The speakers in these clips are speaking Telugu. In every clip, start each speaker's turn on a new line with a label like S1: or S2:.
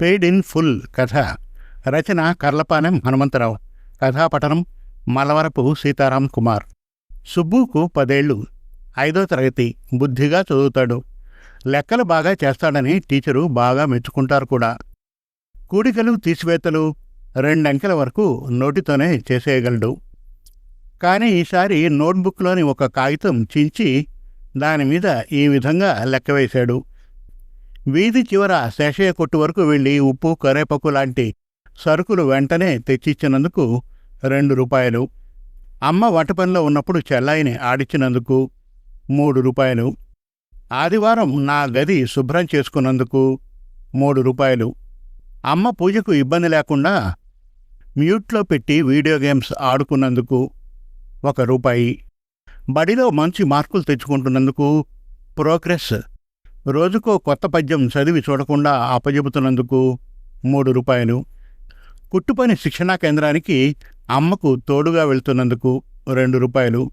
S1: పెయిడ్ ఇన్ ఫుల్ కథ. రచన కర్లపాలెం హనుమంతరావు. కథాపఠనం మలవరపు సీతారాం కుమార్. సుబ్బుకు పదేళ్ళు. ఐదో తరగతి. బుద్ధిగా చదువుతాడు. లెక్కలు బాగా చేస్తాడని టీచరు బాగా మెచ్చుకుంటారు కూడా. కూడికలు తీసివేతలు రెండంకెల వరకు నోటితోనే చేసేయగలడు. కానీ ఈసారి నోట్బుక్లోని ఒక కాగితం చించి దానిమీద ఈ విధంగా లెక్కవేశాడు వీధి చివర శేషయ్య కొట్టు వరకు వెళ్ళి ఉప్పు కరేపకు లాంటి సరుకులు వెంటనే తెచ్చిచ్చినందుకు రెండు రూపాయలు. అమ్మ వటపనిలో ఉన్నప్పుడు చెల్లాయిని ఆడిచ్చినందుకు మూడు రూపాయలు. ఆదివారం నా గది శుభ్రం చేసుకున్నందుకు మూడు రూపాయలు. అమ్మ పూజకు ఇబ్బంది లేకుండా మ్యూట్లో పెట్టి వీడియో గేమ్స్ ఆడుకున్నందుకు ఒక రూపాయి. బడిలో మంచి మార్కులు తెచ్చుకుంటున్నందుకు ప్రోగ్రెస్. రోజుకో కొత్త పద్యం చదివి చూడకుండా అప్పజెబుతున్నందుకు మూడు రూపాయలు. కుట్టుపని శిక్షణా కేంద్రానికి అమ్మకు తోడుగా వెళ్తున్నందుకు రెండు రూపాయలు.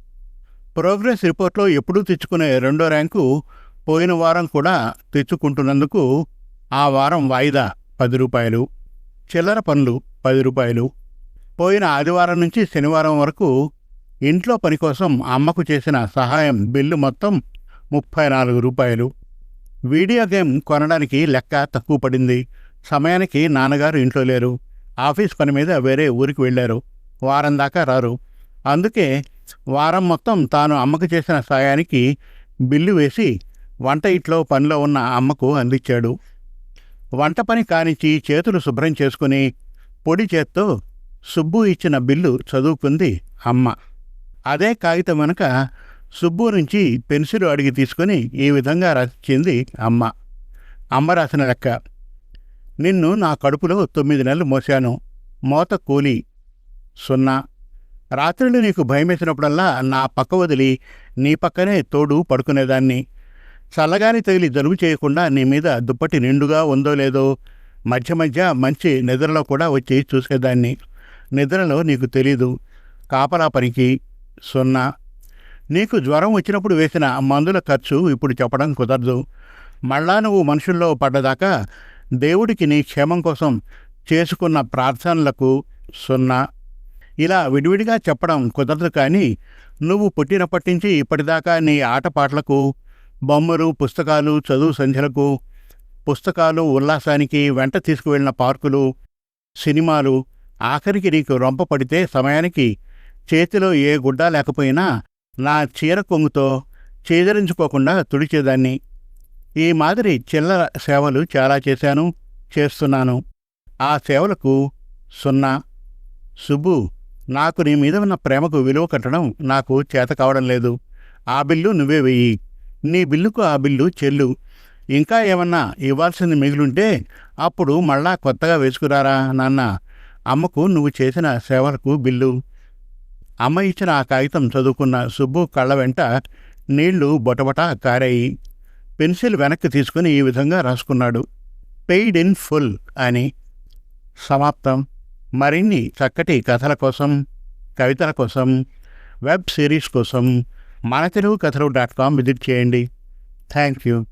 S1: ప్రోగ్రెస్ రిపోర్ట్లో ఎప్పుడూ తెచ్చుకునే రెండో ర్యాంకు పోయిన వారం కూడా తెచ్చుకుంటున్నందుకు ఆ వారం వాయిదా పది రూపాయలు. చిల్లర పనులు పది రూపాయలు. పోయిన ఆదివారం నుంచి శనివారం వరకు ఇంట్లో పని కోసం అమ్మకు చేసిన సహాయం బిల్లు మొత్తం ముప్పై నాలుగు రూపాయలు. వీడియో గేమ్ కొనడానికి లెక్క తక్కువ పడింది. సమయానికి నాన్నగారు ఇంట్లో లేరు. ఆఫీస్ పని మీద వేరే ఊరికి వెళ్ళారు. వారం దాకా రారు. అందుకే వారం మొత్తం తాను అమ్మకు చేసిన సాయానికి బిల్లు వేసి వంట ఇంట్లో పనిలో ఉన్న అమ్మకు అందించాడు. వంట పని కానిచ్చి చేతులు శుభ్రం చేసుకుని పొడి చేత్తో సుబ్బు ఇచ్చిన బిల్లు చదువుకుంది అమ్మ. అదే కాగితం వెనక సుబ్బు నుంచి పెన్సిల్ అడిగి తీసుకొని ఈ విధంగా రాసింది అమ్మ. అమ్మ రాసిన లెక్క. నిన్ను నా కడుపులో తొమ్మిది నెలలు మోశాను. మోత కూలి. సున్నా. రాత్రులు నీకు భయమేసినప్పుడల్లా నా పక్క వదిలి నీ పక్కనే తోడు పడుకునేదాన్ని. చల్లగాని తగిలి జలుబు చేయకుండా నీ మీద దుప్పటి నిండుగా ఉందో లేదో మధ్య మధ్య మంచి నిద్రలో కూడా వచ్చి చూసేదాన్ని. నిద్రలో నీకు తెలీదు. కాపలా పనికి. సున్నా. నీకు జ్వరం వచ్చినప్పుడు వేసిన మందుల ఖర్చు ఇప్పుడు చెప్పడం కుదరదు. మళ్ళా నువ్వు మనుషుల్లో పడ్డదాకా దేవుడికి నీ క్షేమం కోసం చేసుకున్న ప్రార్థనలకు సున్నా. ఇలా విడివిడిగా చెప్పడం కుదరదు కానీ నువ్వు పుట్టినప్పటి నుంచి ఇప్పటిదాకా నీ ఆటపాటలకు బొమ్మలు పుస్తకాలు చదువు సంధ్యలకు పుస్తకాలు ఉల్లాసానికి వెంట తీసుకువెళ్ళిన పార్కులు సినిమాలు ఆఖరికి నీకు రొంప పడితే సమయానికి చేతిలో ఏ గుడ్డ లేకపోయినా నా చీర కొంగుతో చేదరించుకోకుండా తుడిచేదాన్ని. ఈ మాదిరి చిల్లర సేవలు చాలా చేశాను చేస్తున్నాను. ఆ సేవలకు సున్నా. సుబ్బు నాకు నీ మీద ఉన్న ప్రేమకు విలువ కట్టడం నాకు చేత కావడం లేదు. ఆ బిల్లు నువ్వే వెయ్యి. నీ బిల్లుకు ఆ బిల్లు చెల్లు. ఇంకా ఏమన్నా ఇవ్వాల్సింది మిగిలింటే అప్పుడు మళ్ళా కొత్తగా వేసుకురారా నాన్న. అమ్మకు నువ్వు చేసిన సేవలకు బిల్లు. అమ్మ ఇచ్చిన ఆ కాగితం చదువుకున్న సుబ్బు కళ్ళ వెంట నీళ్ళు బొటబొటా కారాయి. పెన్సిల్ వెనక్కి తీసుకుని ఈ విధంగా రాసుకున్నాడు. పెయిడ్ ఇన్ ఫుల్ అని. సమాప్తం. మరిన్ని చక్కటి కథల కోసం కవితల కోసం వెబ్ సిరీస్ కోసం మన Telugu Kathalu dot com visit చేయండి. Thank you.